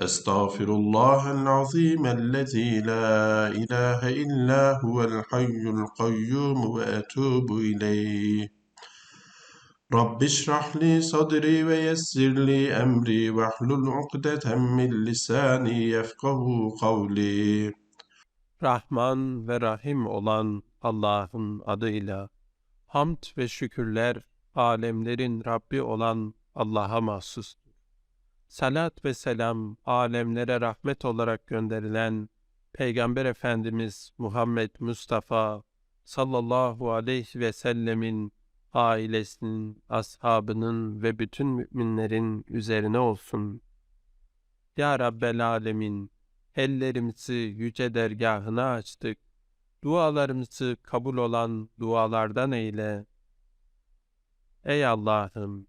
أستغفر الله العظيم الذي لا إله إلا هو الحي القيوم وأتوب إليه رب اشرح لي صدري ويسر لي أمري واحلل عقدة من لساني يفقه قولي Rahman ve Rahim olan Allah'ın adıyla hamd ve şükürler alemlerin Rabbi olan Allah'a mahsustur. Salat ve selam alemlere rahmet olarak gönderilen Peygamber Efendimiz Muhammed Mustafa sallallahu aleyhi ve sellemin ailesinin, ashabının ve bütün müminlerin üzerine olsun. Ya Rabbel Alemin, ellerimizi yüce dergahına açtık. Dualarımızı kabul olan dualardan eyle. Ey Allah'ım,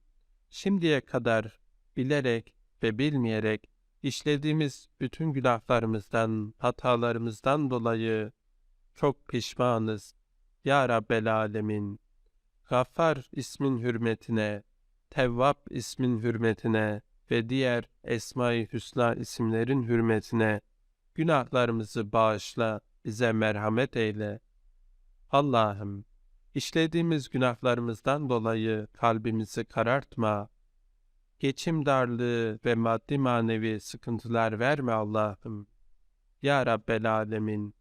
şimdiye kadar bilerek ve bilmeyerek işlediğimiz bütün günahlarımızdan, hatalarımızdan dolayı çok pişmanız. Ya Rabbel Alemin, Gaffar ismin hürmetine, Tevvab ismin hürmetine ve diğer Esma-i Hüsna isimlerin hürmetine günahlarımızı bağışla, bize merhamet eyle. Allah'ım, işlediğimiz günahlarımızdan dolayı kalbimizi karartma. Geçim darlığı ve maddi manevi sıkıntılar verme Allah'ım. Ya Rabbel Alemin,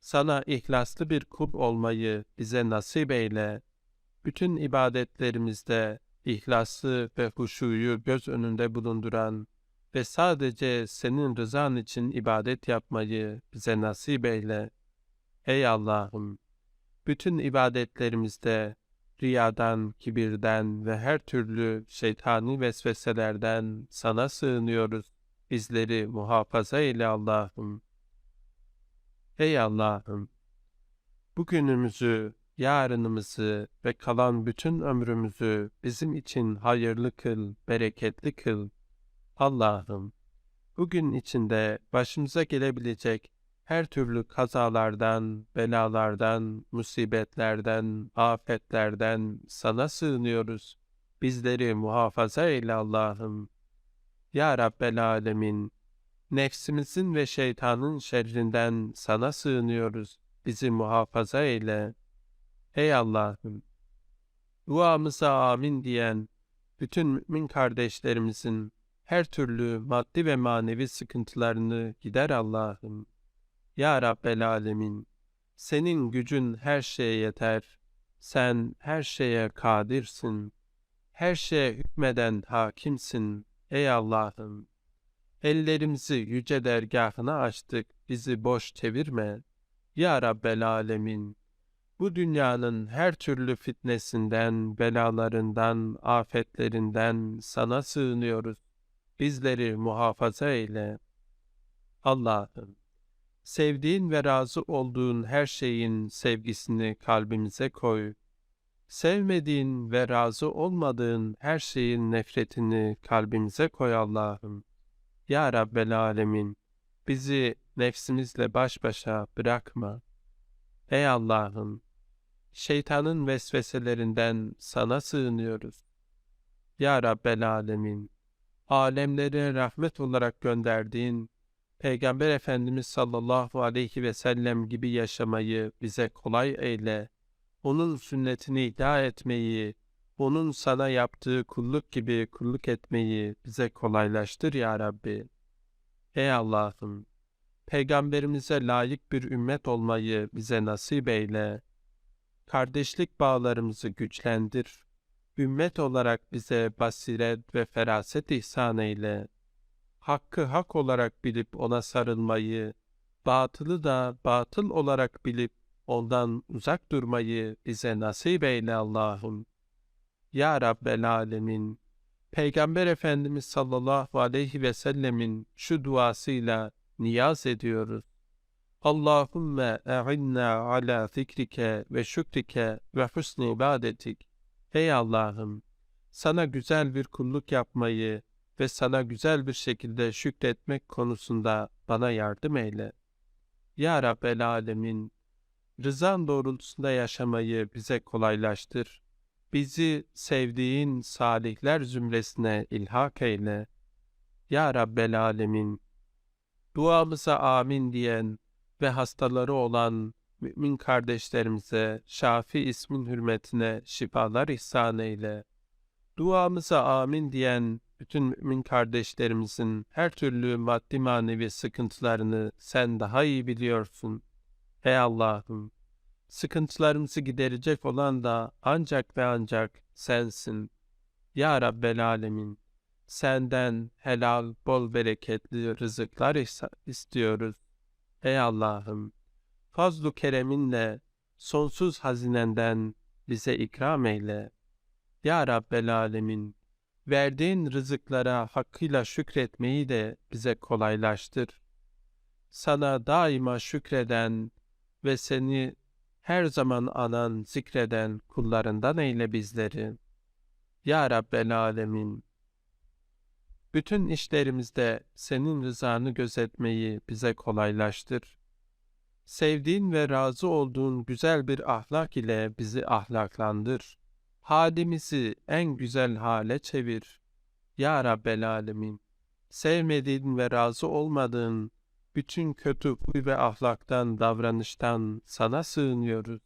sana ihlaslı bir kul olmayı bize nasip eyle. Bütün ibadetlerimizde ihlaslı ve huşuyu göz önünde bulunduran ve sadece senin rızan için ibadet yapmayı bize nasip eyle. Ey Allah'ım! Bütün ibadetlerimizde riyadan, kibirden ve her türlü şeytani vesveselerden sana sığınıyoruz. Bizleri muhafaza eyle Allah'ım. Ey Allah'ım! Bugünümüzü, yarınımızı ve kalan bütün ömrümüzü bizim için hayırlı kıl, bereketli kıl. Allah'ım, bugün içinde başımıza gelebilecek her türlü kazalardan, belalardan, musibetlerden, afetlerden sana sığınıyoruz. Bizleri muhafaza eyle Allah'ım. Ya Rabbel Alemin, nefsimizin ve şeytanın şerrinden sana sığınıyoruz. Bizi muhafaza eyle. Ey Allah'ım, duamıza amin diyen bütün mümin kardeşlerimizin her türlü maddi ve manevi sıkıntılarını gider Allah'ım. Ya Rabbel Alemin, senin gücün her şeye yeter. Sen her şeye kadirsin. Her şeye hükmeden hakimsin. Ey Allah'ım, ellerimizi yüce dergahına açtık, bizi boş çevirme. Ya Rabbel Alemin, bu dünyanın her türlü fitnesinden, belalarından, afetlerinden sana sığınıyoruz. Bizleri muhafaza eyle. Allah'ım, sevdiğin ve razı olduğun her şeyin sevgisini kalbimize koy. Sevmediğin ve razı olmadığın her şeyin nefretini kalbimize koy Allah'ım. Ya Rabbel Alemin, bizi nefsimizle baş başa bırakma. Ey Allah'ım, şeytanın vesveselerinden sana sığınıyoruz. Ya Rabbel Alemin, alemlere rahmet olarak gönderdiğin Peygamber Efendimiz sallallahu aleyhi ve sellem gibi yaşamayı bize kolay eyle. Onun sünnetini ihya etmeyi, onun sana yaptığı kulluk gibi kulluk etmeyi bize kolaylaştır ya Rabbi. Ey Allah'ım, Peygamberimize layık bir ümmet olmayı bize nasip eyle. Kardeşlik bağlarımızı güçlendir. Ümmet olarak bize basiret ve feraset ihsan eyle. Hakkı hak olarak bilip ona sarılmayı, batılı da batıl olarak bilip ondan uzak durmayı bize nasip eyle Allah'ım. Ya Rabbel Alemin, Peygamber Efendimiz sallallahu aleyhi ve sellemin şu duasıyla niyaz ediyoruz. Allahümme e'inna ala zikrike ve şükrike ve husni ibadetik. Ey Allah'ım, sana güzel bir kulluk yapmayı ve sana güzel bir şekilde şükretmek konusunda bana yardım eyle. Ya Rabbel Alemin, rızan doğrultusunda yaşamayı bize kolaylaştır. Bizi sevdiğin salihler zümresine ilhak eyle. Ya Rabbel Alemin, duamıza amin diyen ve hastaları olan mümin kardeşlerimize Şafi ismin hürmetine şifalar ihsan eyle. Duamıza amin diyen bütün mümin kardeşlerimizin her türlü maddi manevi sıkıntılarını sen daha iyi biliyorsun. Ey Allah'ım, sıkıntılarımızı giderecek olan da ancak ve ancak sensin. Ya Rabbel Alemin, senden helal, bol bereketli rızıklar is- istiyoruz. Ey Allah'ım, fazlu kereminle sonsuz hazinenden bize ikram eyle. Ya Rabbel Alemin, verdiğin rızıklara hakkıyla şükretmeyi de bize kolaylaştır. Sana daima şükreden ve seni her zaman anan, zikreden kullarından eyle bizleri. Ya Rabbel Alemin, bütün işlerimizde senin rızanı gözetmeyi bize kolaylaştır. Sevdiğin ve razı olduğun güzel bir ahlak ile bizi ahlaklandır. Halimizi en güzel hale çevir. Ya Rabbel Alemin, sevmediğin ve razı olmadığın bütün kötü huy ve ahlaktan, davranıştan sana sığınıyoruz.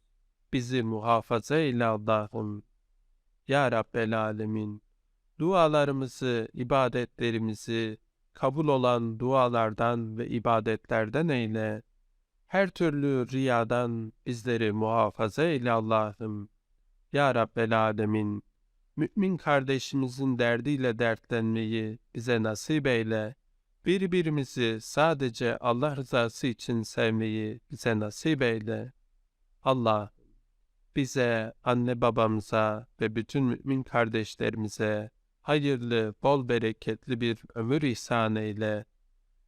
Bizi muhafaza eyle Allah'ım. Ya Rabbel Alemin, dualarımızı, ibadetlerimizi kabul olan dualardan ve ibadetlerden eyle. Her türlü riyadan bizleri muhafaza eyle Allah'ım. Ya Rabbel Alemin, mümin kardeşimizin derdiyle dertlenmeyi bize nasip eyle. Birbirimizi sadece Allah rızası için sevmeyi bize nasip eyle. Allah, bize, anne babamıza ve bütün mümin kardeşlerimize hayırlı, bol bereketli bir ömür ihsan eyle.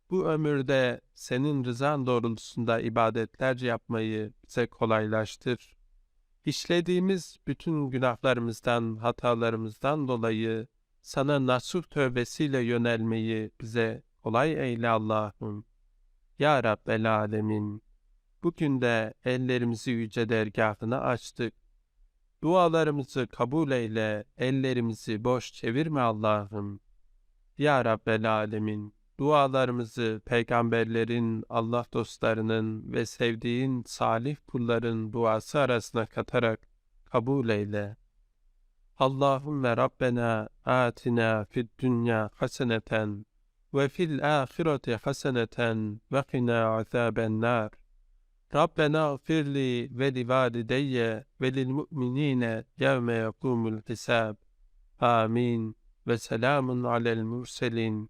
Bu ömürde senin rızan doğrultusunda ibadetler yapmayı bize kolaylaştır. İşlediğimiz bütün günahlarımızdan, hatalarımızdan dolayı sana nasuh tövbesiyle yönelmeyi bize kolay eyle Allah'ım. Ya Rabbel Alemin, bugün de ellerimizi yüce dergahına açtık. Dualarımızı kabul eyle, ellerimizi boş çevirme Allah'ım. Ya Rabbel Alemin, dualarımızı peygamberlerin, Allah dostlarının ve sevdiğin salih kulların duası arasına katarak kabul eyle. Allahümme Rabbena atina fid dünya haseneten ve fil ahireti haseneten ve qina azaben nar. Rabbena gfirli ve li valideyye ve lil mu'minine yevme yekumul hisab. Amin ve selamun alel murselin.